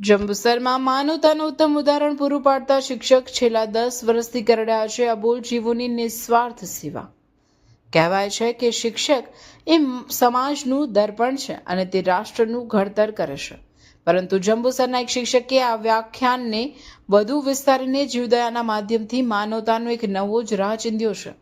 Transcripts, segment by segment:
જંબુસરમાં માનવતાનું ઉત્તમ ઉદાહરણ પૂરું પાડતા શિક્ષક છેલ્લા દસ વર્ષથી કરી રહ્યા છે અબોલ જીવોની નિસ્વાર્થ સેવા. કહેવાય છે કે શિક્ષક એ સમાજનું દર્પણ છે અને તે રાષ્ટ્રનું ઘડતર કરે છે. પરંતુ જંબુસરના એક શિક્ષકે આ વ્યાખ્યાનને વધુ વિસ્તારીને જીવદયાના માધ્યમથી માનવતાનો એક નવો જ રાહ ચીંધ્યો છે.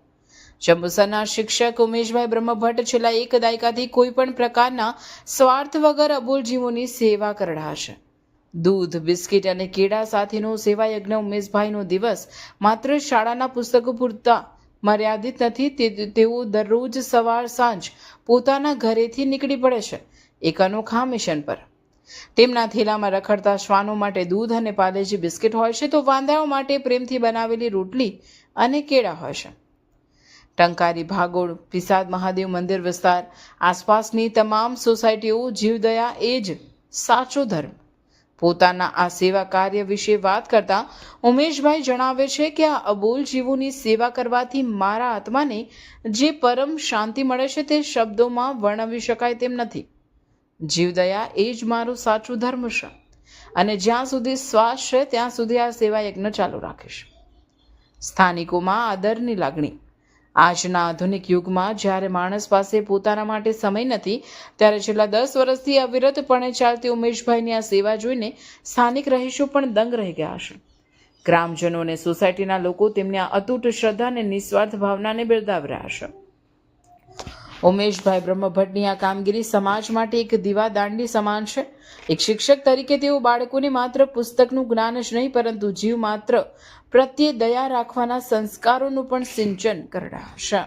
જંબુસરના શિક્ષક ઉમેશભાઈ બ્રહ્મભટ્ટ છેલ્લા એક દાયકાથી કોઈ પણ પ્રકારના સ્વાર્થ વગર અબોલ જીવોની સેવા કરી રહ્યા છે. દૂધ, બિસ્કિટ અને કેળા સાથેનો સેવાયજ્ઞ ઉમેશભાઈનો દિવસ માત્ર શાળાના પુસ્તકો પૂરતા મર્યાદિત નથી તેઓ દરરોજ સવાર સાંજ પોતાના ઘરેથી નીકળી પડે છે એક અનોખા મિશન પર. તેમના થેલામાં રખડતા શ્વાનો માટે દૂધ અને પાલેજી બિસ્કિટ હોય છે તો વાંદરાઓ માટે પ્રેમથી બનાવેલી રોટલી અને કેળા હોય છે. ટંકારી, ભાગોળ પિસાદ મહાદેવ મંદિર વિસ્તાર આસપાસની તમામ સોસાયટીઓ જીવદયા એ જ સાચો ધર્મ. પોતાના આ સેવા કાર્ય વિશે વાત કરતા ઉમેશભાઈ જણાવે છે કે આ અબોલ જીવોની સેવા કરવાથી મારા આત્માને જે પરમ શાંતિ મળે છે તે શબ્દોમાં વર્ણવી શકાય તેમ નથી. જીવદયા એ જ મારું સાચું ધર્મ છે. અને જ્યાં સુધી શ્વાસ છે, ત્યાં સુધી આ સેવા યજ્ઞ ચાલુ રાખીશ. સ્થાનિકોમાં આદરની લાગણી. આજના આધુનિક યુગમાં જ્યારે માણસ પાસે પોતાના માટે સમય નથી, ત્યારે છેલ્લા દસ વર્ષથી અવિરતપણે ચાલતી ઉમેશભાઈની આ સેવા જોઈને સ્થાનિક રહીશો પણ દંગ રહી ગયા છે. ગ્રામજનો અને સોસાયટીના લોકો તેમની આ અતૂટ શ્રદ્ધા અને નિસ્વાર્થ ભાવનાને બિરદાવી રહ્યા છે. ઉમેશભાઈ બ્રહ્મભટ્ટની આ કામગીરી સમાજ માટે એક દીવાદાંડી સમાન છે. એક શિક્ષક તરીકે તેઓ બાળકોને માત્ર પુસ્તકનું જ્ઞાન જ નહીં, પરંતુ જીવ માત્ર પ્રત્યે દયા રાખવાના સંસ્કારોનું પણ સિંચન કરડાશે